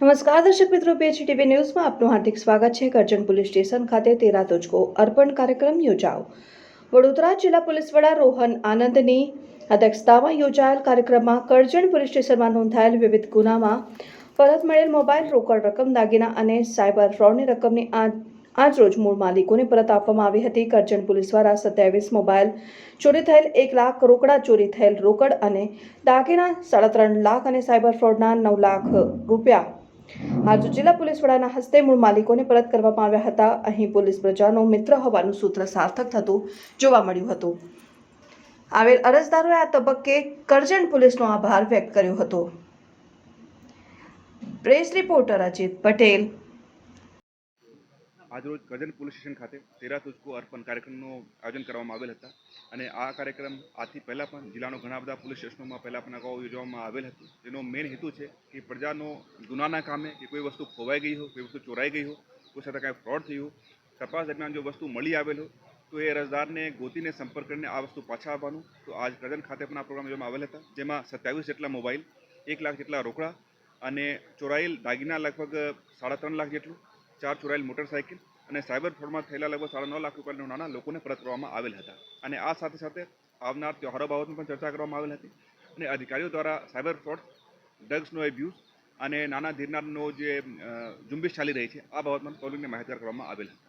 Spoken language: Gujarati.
નમસ્કાર, દર્શક મિત્રો પેજ ટીવી ન્યૂઝમાં આપનું હાર્દિક સ્વાગત છે. કરજણ પોલીસ સ્ટેશન ખાતે તેરા તુજકો અર્પણ કાર્યક્રમ યોજાઓ વડોદરા જિલ્લા પોલીસ વડા રોહન આનંદની અધ્યક્ષતામાં યોજાયેલ કાર્યક્રમમાં કરજણ પોલીસ સ્ટેશનમાં નોંધાયેલ વિવિધ ગુનામાં પરત મળેલ મોબાઈલ રોકડ રકમ, દાગીના અને સાયબર ફ્રોડની રકમની આજ, આજરોજ મૂળ માલિકોને પરત આપવામાં આવી હતી. કરજણ પોલીસ દ્વારા સત્યાવીસ મોબાઈલ ચોરી થયેલ, એક લાખ રોકડા ચોરી થયેલ રોકડ અને દાગીના સાડા ત્રણ લાખ અને સાયબર ફ્રોડના નવ લાખ રૂપિયા આજે જિલ્લા પોલીસ વડાના હસ્તે મૂળ માલિકોને પરત કરવામાં આવ્યા હતા. અહીં પોલીસ પ્રજાનો મિત્ર હોવાનું સૂત્ર સાર્થક થતું જોવા મળ્યું હતું. આવેલ અરજદારોએ આ તબક્કે કરજણ પોલીસનો આભાર વ્યક્ત કર્યો હતો. પ્રેસ રિપોર્ટર અજીત પટેલ આજરોજ કરજણ પોલીસ સ્ટેશન ખાતે તેરા તુજકો અર્પણ કાર્યક્રમનું આયોજન કરવામાં આવેલ હતા. અને આ કાર્યક્રમ આથી પહેલાં પણ જિલ્લાનો ઘણા બધા પોલીસ સ્ટેશનોમાં પહેલાં પણ અગાઉ યોજવામાં આવેલ હતું. જેનો મેઇન હેતુ છે કે પ્રજાનો ગુનાના કામે કે કોઈ વસ્તુ ખોવાઈ ગઈ હોય કોઈ વસ્તુ ચોરાઈ ગઈ હોય કોઈ સાથે કાંઈ ફ્રોડ થયું તપાસ દરમિયાન જો વસ્તુ મળી આવેલ તો એ અરજદારને ગોતીને સંપર્ક કરીને આ વસ્તુ પાછા આપવાનું તો આજ કરજણ ખાતે પણ આ પ્રોગ્રામ યોજવામાં આવેલ હતા, જેમાં સત્યાવીસ જેટલા મોબાઈલ, એક લાખ જેટલા રોકડા અને ચોરાયેલ દાગીના લગભગ સાડા ત્રણ લાખ જેટલું ચાર ચોરાયેલ મોટરસાઇકલ અને સાયબર ફ્રોડમાં થયેલા લગભગ સાડા નવ લાખ રૂપિયાના નાણાં લોકોને પરત કરવામાં આવેલ હતા. અને આ સાથે સાથે આવનાર તહેવારો બાબતમાં પણ ચર્ચા કરવામાં આવેલ હતી. અને અધિકારીઓ દ્વારા સાયબર ફ્રોડ, ડ્રગ્સનો એબ્યુઝ અને નાના ધીરનારનો જે ઝુંબેશ ચાલી રહી છે, આ બાબતમાં પબ્લિકને માહિતગાર કરવામાં આવેલ હતી.